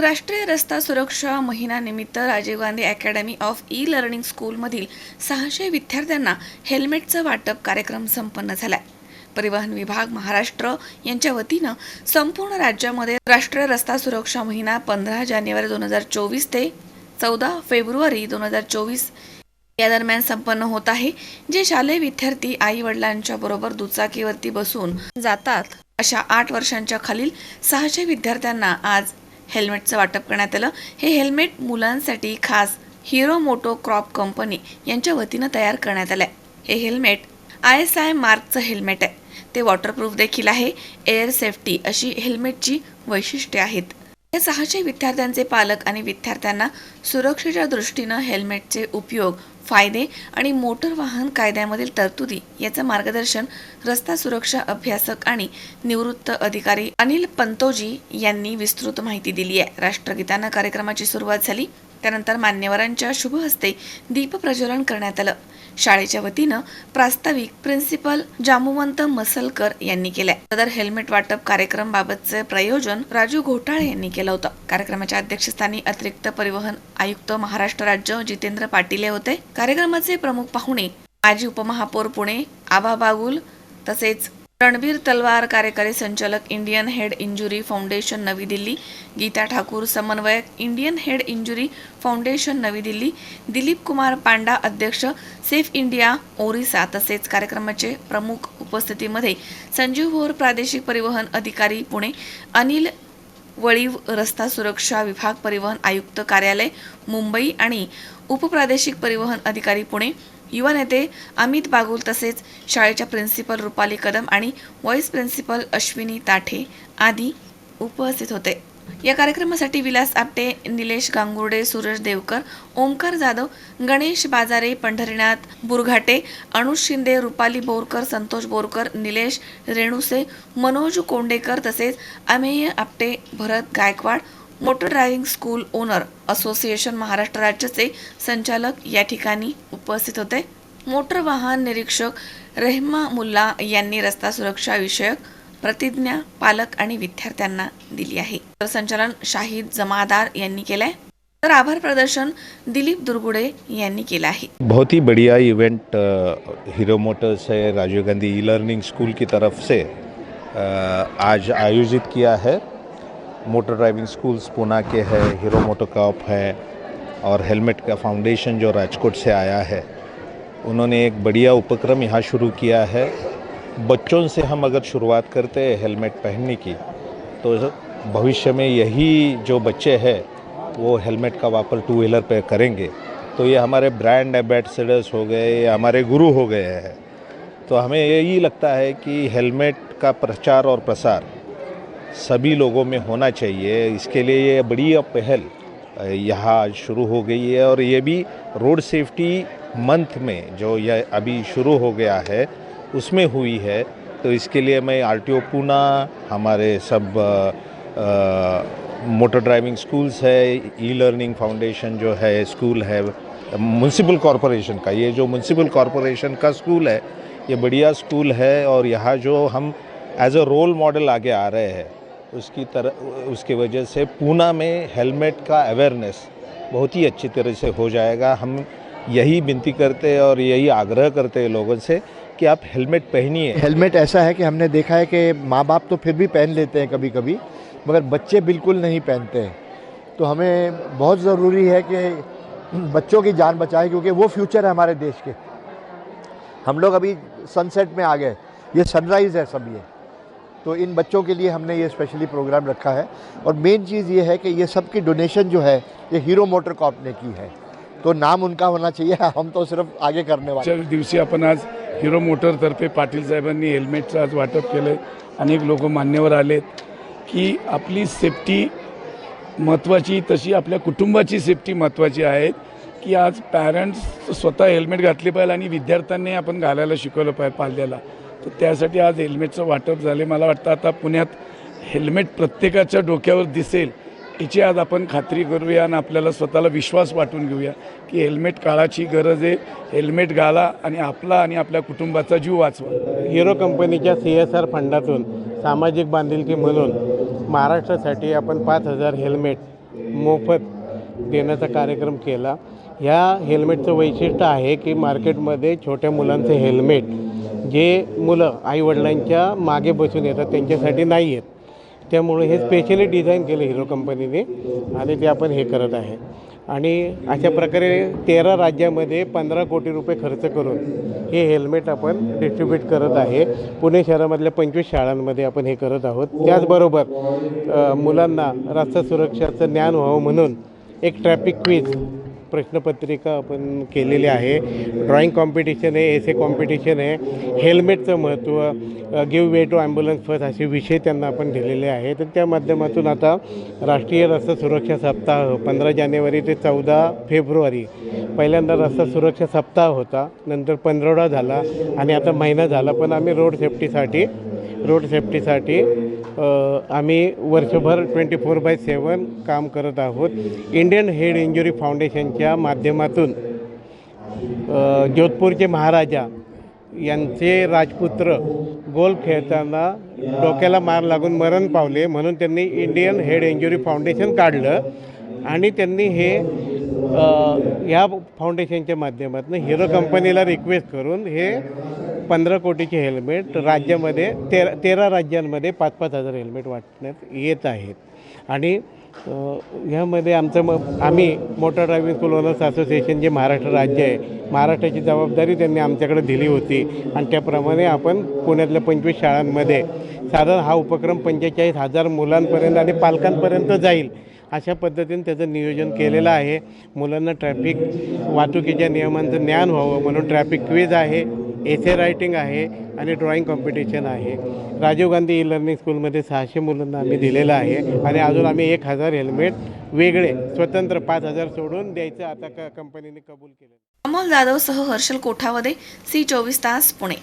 राष्ट्रीय रस्ता सुरक्षा महिन्यानिमित्त Rajiv Gandhi academy of e learning स्कूलमधील सहाशे विद्यार्थ्यांना हेल्मेटचं वाटप कार्यक्रम संपन्न झालाय. परिवहन विभाग महाराष्ट्र यांच्या वतीनं संपूर्ण राज्यामध्ये राष्ट्रीय रस्ता सुरक्षा महिना पंधरा जानेवारी दोन हजार चोवीस ते चौदा फेब्रुवारी दोन हजार चोवीस या दरम्यान संपन्न होत आहे जे शालेय विद्यार्थी आई वडिलांच्या बरोबर दुचाकीवरती बसून जातात. अशा आठ वर्षांच्या खालील सहाशे विद्यार्थ्यांना आज हेल्मेटचं वाटप करण्यात आलं. हे हेल्मेट मुलांसाठी खास हिरो मोटो क्रॉप कंपनी यांच्या वतीनं तयार करण्यात आलंय. हे हेल्मेट आय एस आय मार्कचं हेल्मेट आहे. ते वॉटरप्रूफ देखील आहे. एअर सेफ्टी अशी हेल्मेटची वैशिष्ट्ये आहेत. या सहाशे विद्यार्थ्यांचे पालक आणि विद्यार्थ्यांना सुरक्षेच्या दृष्टीनं हेल्मेटचे उपयोग फायदे आणि मोटर वाहन कायद्यामधील तरतुदी याचं मार्गदर्शन रस्ता सुरक्षा अभ्यासक आणि निवृत्त अधिकारी अनिल पंतोजी यांनी विस्तृत माहिती दिली आहे. राष्ट्रगीतानं कार्यक्रमाची सुरुवात झाली. त्यानंतर मान्यवरांच्या शुभ हस्ते करण्यात आलं. शाळेच्या वतीनं प्रास्ताविक प्रिन्सिपल जामुवंत मसलकर यांनी केलंय. सदर हेल्मेट वाटप कार्यक्रम बाबतचे प्रयोजन राजू घोटाळे यांनी केलं होतं. कार्यक्रमाच्या अध्यक्षस्थानी अतिरिक्त परिवहन आयुक्त महाराष्ट्र राज्य जितेंद्र पाटील हे होते. कार्यक्रमाचे प्रमुख पाहुणे माजी उपमहापौर पुणे आबा बागुल तसेच रणबीर तलवार कार्यकारी संचालक इंडियन हेड इंजुरी फाउंडेशन नवी दिल्ली गीता ठाकूर समन्वयक इंडियन हेड इंजुरी फाउंडेशन नवी दिल्ली दिलीप कुमार पांडा अध्यक्ष सेफ इंडिया ओरिसा तसेच कार्यक्रमाचे प्रमुख उपस्थितीमध्ये संजीव भोर प्रादेशिक परिवहन अधिकारी पुणे अनिल वळीव रस्ता सुरक्षा विभाग परिवहन आयुक्त कार्यालय मुंबई आणि उपप्रादेशिक परिवहन अधिकारी पुणे युवा नेते अमित बागुल तसेच शाळेच्या प्रिन्सिपल रुपाली कदम आणि व्हाईस प्रिन्सिपल अश्विनी ताठे आदी उपस्थित होते. या कार्यक्रमासाठी विलास आपटे निलेश गांगुर्डे सूरज देवकर ओमकार जाधव गणेश बाजारे पंढरीनाथ बुरघाटे अनुज शिंदे रुपाली बोरकर संतोष बोरकर निलेश रेणुसे मनोज कोंडेकर तसेच Amey Apte Bharat Gaikwad motor driving school owner association Maharashtra राज्याचे संचालक या ठिकाणी उपस्थित होते. मोटर वाहन निरीक्षक रेहमा मुल्ला यांनी रस्ता सुरक्षा विषयक प्रतिज्ञा पालक आणि विद्यार्थ्यांना दिली आहे. तर संचालन शाहिद जमादार यांनी केलंय. तर आभार प्रदर्शन दिलीप दुर्गुडे यांनी केलं आहे. बहुत ही बढ़िया इवेंट हिरो हीरो मोटर्स है Rajiv Gandhi e learning school की तरफ से आज आयोजित किया है. मोटर ड्राइविंग स्कूल्स पूना के है, हीरो मोटो कॉप है और हेलमेट का फाउंडेशन जो राजकोट से आया है, उन्होंने एक बढ़िया उपक्रम यहाँ शुरू किया है। बच्चों से हम अगर शुरुआत करते हैं हेलमेट पहनने की तो भविष्य में यही जो बच्चे हैं, वो हेलमेट का वापर टू व्हीलर पे करेंगे। तो ये हमारे ब्रांड एम्बेसडर्स हो गए, ये हमारे गुरु हो गए हैं। तो हमें यही लगता है कि हेलमेट का प्रचार और प्रसार सभी लोगों में होना चाहिए। इसके लिए ये बड़ी पहल यहाँ शुरू हो गई है और ये भी रोड सेफ्टी मंथ में जो यह अभी शुरू हो गया है, उसमें हुई है। तो इसके लिए मैं आर टी पूना, हमारे सब मोटर ड्राइविंग स्कूल्स है ई लर्निंग फाउंडेशन जो है, स्कूल है म्यूनसिपल कॉरपोरेशन का, ये जो म्यूनसिपल कॉरपोरेशन का स्कूल है, ये बढ़िया स्कूल है और यहाँ जो हम, एज अ रोल मॉडल आगे आ रहे हैं। उसकी तरह उसकी वजह से पूना में हेलमेट का अवेयरनेस बहुत ही अच्छी तरह से हो जाएगा। हम यही विनती करते और यही आग्रह करते हैं लोगों से कि आप हेलमेट पहनिए। हेलमेट ऐसा है कि हमने देखा है कि माँ बाप तो फिर भी पहन लेते हैं कभी कभी मगर बच्चे बिल्कुल नहीं पहनते। हैं तो हमें बहुत ज़रूरी है कि बच्चों की जान बचाएँ, क्योंकि वो फ्यूचर है हमारे देश के। हम लोग अभी सनसेट में आ गए। ये सनराइज़ है सब ये। तो इन बच्चों के लिए हमने ये स्पेशली प्रोग्राम रखा है। और मेन चीज़ ये है कि ये सब की डोनेशन जो है ये हीरो मोटर कॉप ने की है। तो नाम उनका होना चाहिए हम तो सिर्फ़ आगे करने वाले दिवशी आपण आज हिरो मोटरतर्फे पाटील साहेबांनी हेल्मेटचं आज वाटप केलं अनेक लोक मान्यवर आलेत की आपली सेफ्टी महत्त्वाची तशी आपल्या कुटुंबाची सेफ्टी महत्त्वाची आहे की आज पॅरेंट्स स्वतः हेल्मेट घातले पाहिजे आणि विद्यार्थ्यांनी आपण घालायला शिकवलं पाहिजे पाल्याला तर त्यासाठी आज हेल्मेटचं वाटप झाले मला वाटतं आता पुण्यात हेल्मेट प्रत्येकाच्या डोक्यावर दिसेल याची आज आपण खात्री करूया आणि आपल्याला स्वतःला विश्वास वाटून घेऊया की हेल्मेट काळाची गरज आहे. हेल्मेट घाला आणि आपला आणि आपल्या कुटुंबाचा जीव वाचवा. हिरो कंपनीच्या सी एस आर फंडातून सामाजिक बांधिलकी म्हणून महाराष्ट्रासाठी आपण पाच हजार हेल्मेट मोफत देण्याचा कार्यक्रम केला. ह्या हेल्मेटचं वैशिष्ट्य आहे की मार्केटमध्ये छोट्या मुलांचे हेल्मेट जे मुलं आईवडिलांच्या मागे बसून येतात त्यांच्यासाठी नाही आहेत त्यामुळे हे स्पेशली डिझाईन केलं हिरो कंपनीने आणि ते आपण हे करत आहे. आणि अशा प्रकारे तेरा राज्यामध्ये पंधरा कोटी रुपये खर्च करून हे हेल्मेट आपण डिस्ट्रीब्यूट करत आहे. पुणे शहरामधल्या पंचवीस शाळांमध्ये आपण हे करत आहोत. त्याचबरोबर मुलांना रस्ता सुरक्षाचं ज्ञान व्हावं म्हणून एक ट्रॅफिक क्विज प्रश्नपत्रिका आपण केलेली आहे. ड्रॉइंग कॉम्पिटिशन आहे एसे कॉम्पिटिशन आहे. हेल्मेटचं महत्त्व give way to ambulance first असे विषय त्यांना आपण दिलेले आहेत. तर त्या माध्यमातून आता राष्ट्रीय रस्ता सुरक्षा सप्ताह पंधरा जानेवारी ते चौदा फेब्रुवारी पहिल्यांदा रस्ता सुरक्षा सप्ताह होता. नंतर पंधरवडा झाला आणि आता महिना झाला. पण आम्ही रोड सेफ्टीसाठी रोड सेफ्टीसाठी आम्ही वर्षभर ट्वेंटी फोर बाय सेवन काम करत आहोत. इंडियन हेड इंजुरी फाउंडेशनच्या माध्यमातून जोधपूरचे महाराजा यांचे राजपुत्र गोल खेळताना डोक्याला मार लागून मरण पावले म्हणून त्यांनी इंडियन हेड इंजुरी फाउंडेशन काढलं आणि त्यांनी हे ह्या या फाउंडेशनच्या माध्यमातून हिरो कंपनीला रिक्वेस्ट करून हे पंधरा कोटीचे हेल्मेट राज्यामध्ये तेरा तेरा राज्यांमध्ये पाच पाच हजार हेल्मेट वाटण्यात येत आहेत. आणि ह्यामध्ये आमचं मग आम्ही motor driving school owners association जे महाराष्ट्र राज्य आहे महाराष्ट्राची जबाबदारी त्यांनी आमच्याकडे दिली होती. आणि त्याप्रमाणे आपण पुण्यातल्या पंचवीस शाळांमध्ये साधारण हा उपक्रम पंचेचाळीस हजार मुलांपर्यंत आणि पालकांपर्यंत जाईल अशा पद्धतीने त्याचं नियोजन केलेलं आहे. मुलांना ट्रॅफिक वाहतुकीच्या नियमांचं ज्ञान व्हावं म्हणून ट्रॅफिक क्विज आहे. एसे रायटिंग आहे आणि ड्रॉइंग कॉम्पिटिशन आहे. राजीव गांधी ई लर्निंग स्कूलमध्ये सहाशे मुलांना आम्ही दिलेलं आहे आणि अजून आम्ही एक हजार हेल्मेट वेगळे स्वतंत्र पाच हजार सोडून द्यायचं आता क कंपनीने कबूल केलं अमोल जाधवसह हर्षल कोठावदे सी चोवीस तास पुणे.